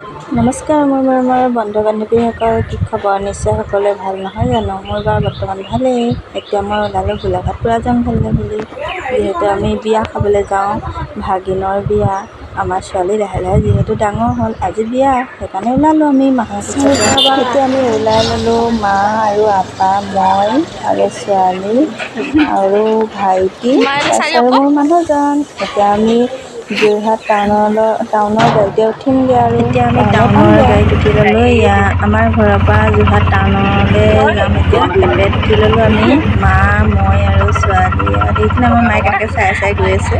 নমস্কাৰ মোৰ মৰমৰ বন্ধু বান্ধৱীসকল কি খবৰ নিশ্চয় সকলোৱে ভাল নহয় জানো? মোৰ বাৰু বৰ্তমান ভালেই। এতিয়া মই ওলালোঁ গোলাঘাট পুৰা জংঘললৈ বুলি। যিহেতু আমি বিয়া খাবলৈ যাওঁ ভাগিনৰ বিয়া। আমাৰ ছোৱালী লাহে লাহে যিহেতু ডাঙৰ হ'ল আজি বিয়া সেইকাৰণে ওলালোঁ আমি মাহৰ এতিয়া আমি ওলাই ল'লোঁ মা আৰু আপা মই আৰু ছোৱালী আৰু ভাইটি আৰু মোৰ মানুহজন। এতিয়া আমি যোৰহাট টাউনলৈ টাউনৰ গাড়ীতে উঠিমগৈ আৰু। এতিয়া আমি টাউনৰ গাড়ীত উঠি ল'লোঁ এয়া আমাৰ ঘৰৰ পৰা যোৰহাট টাউনলৈ যাম এতিয়া। কেবেত উঠি ল'লোঁ আমি মা মই আৰু ছোৱালী আৰু দেখিছেনে আমাৰ মায়ে কেনেকৈ চাই চাই গৈ আছে।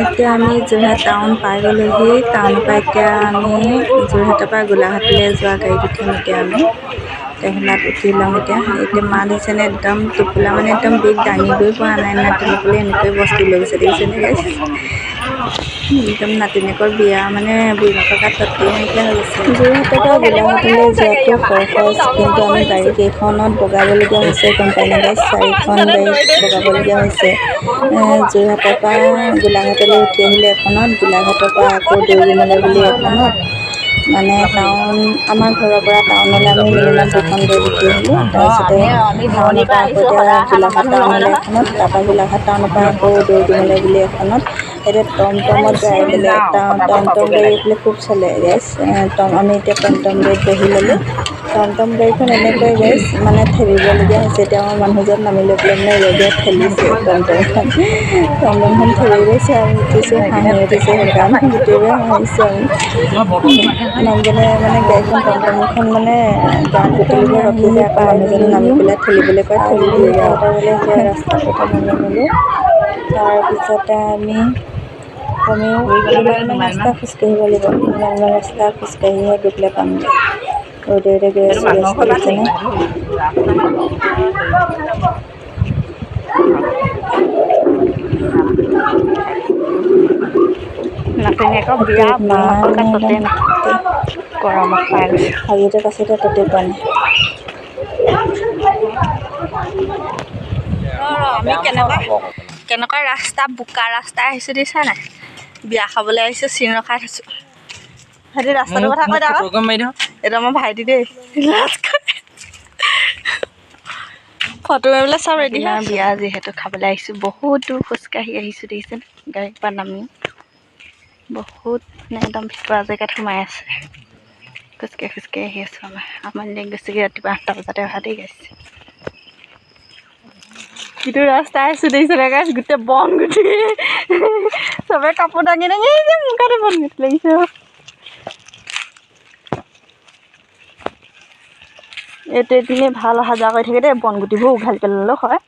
এতিয়া আমি যোৰহাট টাউন পাই গ'লোহি টাউনৰ পৰা এতিয়া আমি যোৰহাটৰ পৰা গোলাঘাটলৈ যোৱা গাড়ীত উঠিম এতিয়া আমি। ট্ৰেভেলাৰত উঠি ল'ম এতিয়া এতিয়া মা দেখিছেনে একদম টোপোলা মানে একদম বেগ দাঙিবই পৰা নাই। নাতিনীকলৈ এনেকৈ বস্তু লৈ গৈছে দেখিছেনে একদম নাতিনীয়েকৰ বিয়া মানে বুঢ়ীমাকৰ গাত তত্ত্বই নাইকিয়া হৈ গৈছে। যোৰহাটৰ পৰা গোলাঘাটলৈ যোৱাটো সহজ কিন্তু আমি গাড়ী কেইখনত বগাবলগীয়া হৈছে গম পাইনে গাইছ চাৰিখন গাড়ীত বগাবলগীয়া হৈছে। যোৰহাটৰ পৰা গোলাঘাটলৈ উঠি আহিলে এখনত গোলাঘাটৰ পৰা আকৌ দৈগুমলৈ বুলি এখনত। মানে টাউন আমাৰ ঘৰৰ পৰা টাউনলৈ আমি মিনিমাম দুখন গৈ উঠি আহিলোঁ তাৰপিছতে টাউনৰ পৰা আকৌ এতিয়া গোলাঘাট টাউনলৈ এখনত তাৰপৰা গোলাঘাট টাউনৰ পৰা আকৌ দৈগুমলৈ বুলি এখনত। এতিয়া টমটমত যায় পেলাই টমটম গাড়ী এইফালে খুব চলে গেছ টম আমি এতিয়া টমটম গাড়ীত বহি ল'লোঁ। টমটম গাড়ীখন এনেকৈ গেছ মানে ঠেলিবলগীয়া হৈছে এতিয়া আমাৰ মানুহজন নামি লৈ পেলাই মানে ৰ'দত ঠেলিছে টমটমখন। টমটমখন ঠেলি গৈছে আমি উঠিছোঁ হাঁহি উঠিছে সেইকাৰণে গোটেইবোৰে হাঁহিছোঁ আমি। মানুহজনে মানে গাড়ীখন টমটমখন মানে গাত বুটলিব ৰখিছে আকৌ মানুহজনে নামি পেলাই ঠেলিবলৈ কয় ঠেলি দিলে যাওঁতে বোলে সেই ৰাস্তাটোতে নামি ল'লোঁ তাৰপিছতে আমি কমেও ৰাস্তা খোজকাঢ়িব লাগিব। ৰাস্তা খোজকাঢ়িহে গৈ পেলাই পামগৈ। ৰ'দে ৰ'দে গৈ আছোঁ ৰাস্তা দেখিছেনে নাতিনীয়েকৰ বিয়া বুঢ়ীমাকৰ গাত ততেই নাই গৰমত পাই গৈছে হাবিতে পাছতে ততে পোৱা নাই। আমি কেনেকুৱা কেনেকুৱা ৰাস্তা বোকা ৰাস্তা আহিছোঁ দেখিছা নাই? বিয়া খাবলৈ আহিছোঁ চিন ৰখাই থৈছোঁ। ভাইটি ৰাস্তাটোৰ কথা কৈ থাকক এইটো আমাৰ ভাইটি দেই। ফটো মাৰিবলৈ চব ৰেডি হয় বিয়া যিহেতু খাবলৈ আহিছোঁ বহুত দূৰ খোজকাঢ়ি আহিছোঁ দেখিছেনে? গাড়ীৰ পৰা নামি। বহুত মানে একদম ভিতৰুৱা জেগাত সোমাই আছে। খোজকাঢ়ি খোজকাঢ়ি আহি আছোঁ আমাৰ। আমাৰ দেৰি গৈছেগৈ ৰাতিপুৱা আঠটা বজাতে অহা দেৰি গৈছে যিটো ৰাস্তা আহিছোঁ দেখিছেনে গাইছ গোটেই বন গুটি। চবে কাপোৰ দাঙি দাঙি কাৰণে বন গুটি লাগিছে এইটো এদিনে ভাল অহা যোৱা কৰি থাকে দেই বন গুটিবোৰ উঘালি পেলালেও হয়।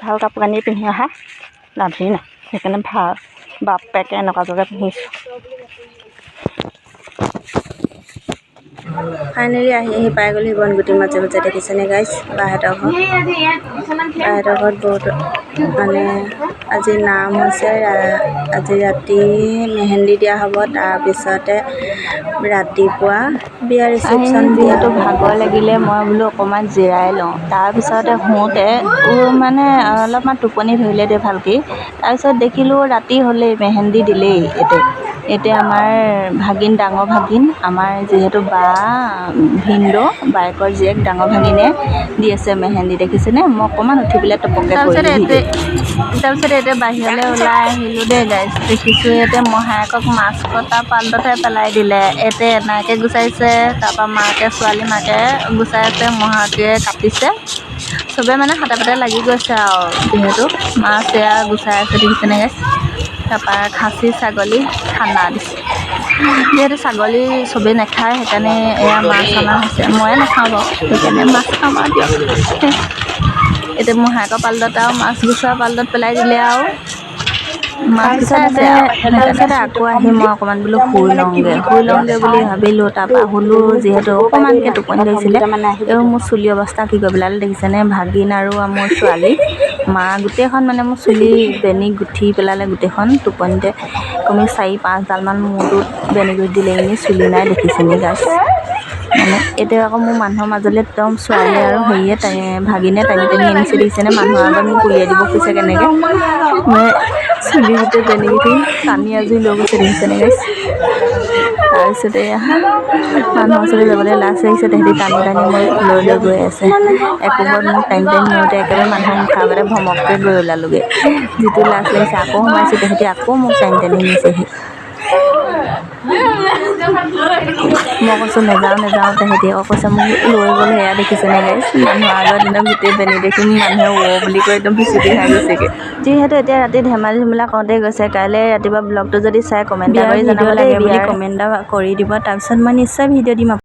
ভাল কাপোৰ কানি পিন্ধি অহা। লাভেই নাই সেইকাৰণে ভাল। বাপেকে এনেকুৱা জেগাত পিন্ধিছোঁ। ফাইনেলি আহি আহি পাই গ'লহি বনগুটিৰ মাজে মাজে দেখিছেনে গাইছ বাহঁতৰ ঘৰ বাহঁতৰ ঘৰত বহুত মানে আজি নাম হৈছে আজি ৰাতি মেহেন্দি দিয়া হ'ব তাৰপিছতে ৰাতিপুৱা বিয়া ৰিচিপশ্যন যিহেতু ভাগৰ লাগিলে মই বোলো অকণমান জিৰাই লওঁ। তাৰপিছতে শুওঁতে মানে অলপমান টোপনি ধৰিলে দেই ভালকৈ। তাৰপিছত দেখিলোঁ ৰাতি হ'লেই মেহেন্দি দিলেই এতিয়া। এতিয়া আমাৰ ভাগিন ডাঙৰ ভাগিন আমাৰ যিহেতু বা ভিনদেউ বায়েকৰ জীয়েক ডাঙৰ ভাগিনে দি আছে মেহেন্দি দেখিছেনে? মই অকণমান উঠি পেলাই টপককৈ তাৰপিছতে কৰিলোঁ এতে- তাৰপিছতে এতিয়া বাহিৰলৈ ওলাই আহিলোঁ দেই গাইছ দেখিছোঁ ইয়াতে মহায়েকক মাছ কটা পালটতে পেলাই দিলে। এতে এনাকে গুচাইছে তাৰপৰা মাকে, ছোৱালী মাকে গুচাই আছে, মহাটোৱে কাটিছে। চবে মানে হাতে পাতে লাগি গৈছে আৰু, যিহেতু মাছ এয়া গুচাই আছে দেখিছেনে গাইছ তাৰপৰা খাচী ছাগলী খানা দিছে। যিহেতু ছাগলী চবেই নাখায়, সেইকাৰণে এয়া মাছ অনা হৈছে। ময়ে নাখাওঁ বাৰু, সেইকাৰণে মাছ খাম আৰু দিয়ক। এতিয়া মহায়েকৰ পালদত আৰু মাছ গুচোৱা পালদত পেলাই দিলে আৰু। মাছ গুচাই আছে আৰু তাৰপিছতে আকৌ আহি মই অকণমান বোলো শুই লওঁগৈ। শুই লওঁগৈ বুলি ভাবিলোঁ তাৰপৰা শুলোঁ যিহেতু অকণমানকৈ টোপনি ধৰিছিলে এই মোৰ চুলি অৱস্থা কি কৰি পেলালে দেখিছেনে? ভাগিন আৰু মোৰ ছোৱালী। মা গোটেইখন মানে মোৰ চুলি বেনি গুঠি পেলালে গোটেইখন। টোপনিতে কমেও চাৰি পাঁচডালমান মূৰটোত বেনি গুঠি দিলে এনেই চুলি নাই দেখিছেনে গাছ মানে এতিয়া আকৌ মোৰ মানুহৰ মাজলৈ একদম ছোৱালী আৰু হেৰিয়ে টাই, ভাগিনে টানি টানি আনিছে দেখিছেনে মানুহৰ আগত মোক উলিয়াই দিব খুজিছে কেনেকৈ। মই চুলি গোটেই তেনেকৈ টানি আজৰি লৈ গৈছে দেখিছেনে গাইছ তাৰপিছতে মানুহৰ ওচৰলৈ যাবলৈ লাজ লাগিছে, তেহেঁতি টানি টানি মই লৈ লৈ গৈ আছে। একোবত মোক টানি টানি নিওঁতে একেবাৰে মানুহৰ মুখৰ আগতে ভমককৈ গৈ ওলালোগৈ। যিটো লাজ লাগিছে, আকৌ সোমাইছোঁ, তেহেঁতি আকৌ মোক টানি টানি নিছেহি মই কৈছোঁ নেযাওঁ নেযাওঁ তেহেঁতি আকৌ কৈছে মোক লৈ গ'ল সেয়া দেখিছেনে গাইছ মানুহৰ আগত একদম গোটেই বেনি দেখি মানুহে অ' বুলি কৈ একদম বিচুতি খাই গৈছেগৈ যিহেতু এতিয়া ৰাতি ধেমালি ধুমলা কৰোঁতে গৈছে কাইলৈ ৰাতিপুৱা ব্লগটো যদি চাই কমেণ্ট এটা কৰি জনাব লাগে বুলি কমেণ্ট এটা কৰি দিব তাৰপিছত মই নিশ্চয় ভিডিঅ' দিম